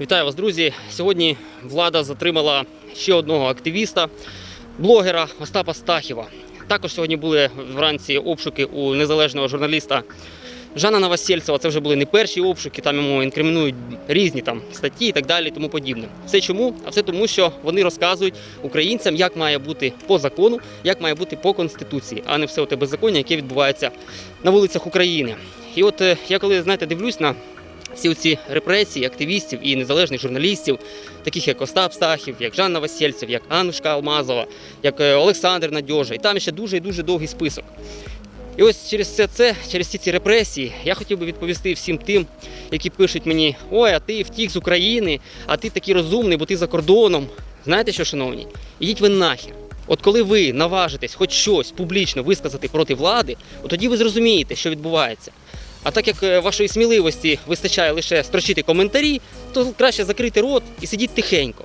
Вітаю вас, друзі. Сьогодні влада затримала ще одного активіста, блогера Остапа Стахіва. Також сьогодні були вранці обшуки у незалежного журналіста Жана Новосельцева. Це вже були не перші обшуки, там йому інкримінують різні там статті і так далі, і тому подібне. Це чому? А це тому, що вони розказують українцям, як має бути по закону, як має бути по конституції, а не все те беззаконня, яке відбувається на вулицях України. І от е, я коли знаєте, дивлюсь на всі ці репресії активістів і незалежних журналістів, таких як Остап Стахів, як Жанна Васильцев, як Аннушка Алмазова, як е, Олександр Надьожа. І там ще дуже і дуже довгий список. І ось через все це, через всі ці репресії, я хотів би відповісти всім тим, які пишуть мені: ой, а ти втік з України, а ти такий розумний, бо ти за кордоном. Знаєте що, шановні? Ідіть ви нахер. От коли ви наважитесь хоч щось публічно висказати проти влади, от тоді ви зрозумієте, що відбувається. А так як е, вашої сміливості вистачає лише строчити коментарі, то краще закрити рот і сидіть тихенько.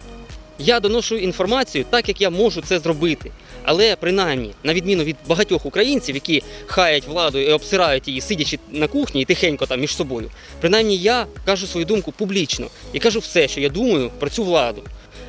Я доношу інформацію так, як я можу це зробити. Але принаймні, на відміну від багатьох українців, які хаять владу і обсирають її, сидячи на кухні і тихенько там між собою, принаймні я кажу свою думку публічно і кажу все, що я думаю про цю владу.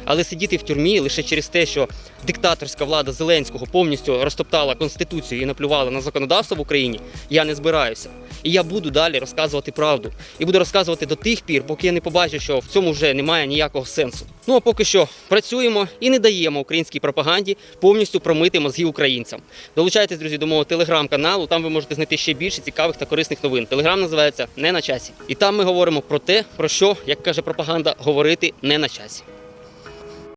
Але сидіти в тюрмі лише через те, що диктаторська влада Зеленського повністю розтоптала конституцію і наплювала на законодавство в Україні, я не збираюся. І я буду далі розказувати правду. І буду розказувати до тих пір, поки я не побачу, що в цьому вже немає ніякого сенсу. Ну а поки що працюємо і не даємо українській пропаганді повністю промити мозги українцям. Долучайтесь, друзі, до мого телеграм-каналу. Там ви можете знайти ще більше цікавих та корисних новин. Телеграм називається Не на часі. І там ми говоримо про те, про що, як каже пропаганда, говорити не на часі.